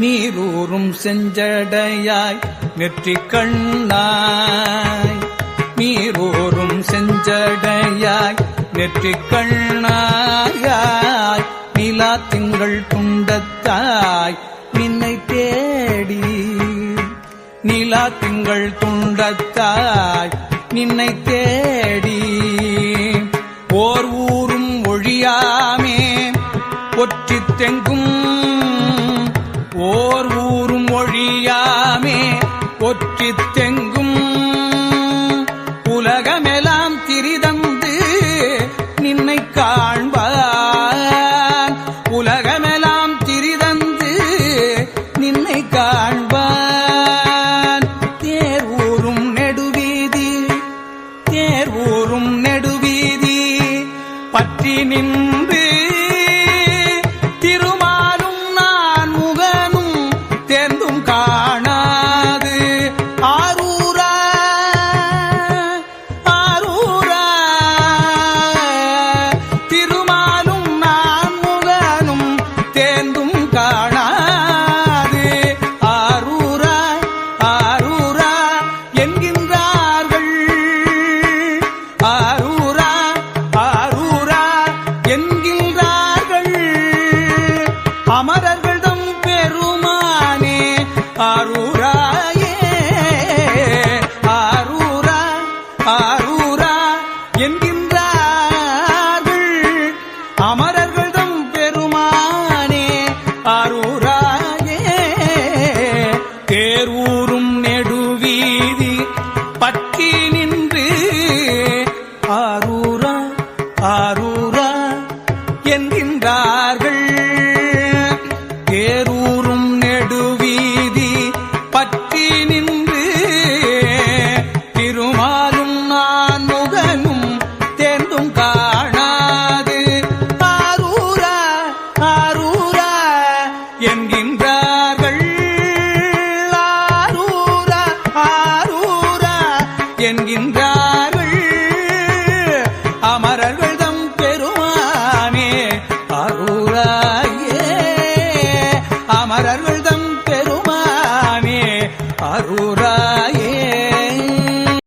நீரூறும் செஞ்சடையாய் நெற்றி கண்ணாய். நீரூறும் செஞ்சடையாய் நெற்றி கண்ணாயாய். நிலா திங்கள் துண்டத்தாய் நின்னை தேடி நிலா திங்கள் துண்டத்தாய் நின்னை தேடி ஓர் ஊரும் ஒழியாமே ஒற்றி தெங்கும் ஒற்றித் தெங்கும் உலகமெல்லாம் திரிதந்து நின்னை காண்பான். உலகமெல்லாம் திரிதந்து நின்னை காண்பான். தேர் ஊரும் நெடுவீதி தேர் ஊரும் நெடுவீதி. பற்றி நின்று அமரர்கள்தம் பெருமானே ஆரூராயே ஆரூரா ஆரூரா என்கின்றார்கள். அமரர்கள்தம் பெருமானே ஆரூராயே தேர்வூரும் நெடுவீதி பற்றி நின்று ஆரூரா ஆரூரா என்கின்றார்கள். பேரூரும் நெடுவீதி பற்றி நின்று திருமாலும் நான் முகனும் தேர்ந்தும் காணாது. ஆரூரா ஆரூரா என்கின்றார்கள். ஆரூரா ஆரூரா என்கின்றார்கள். அமரர்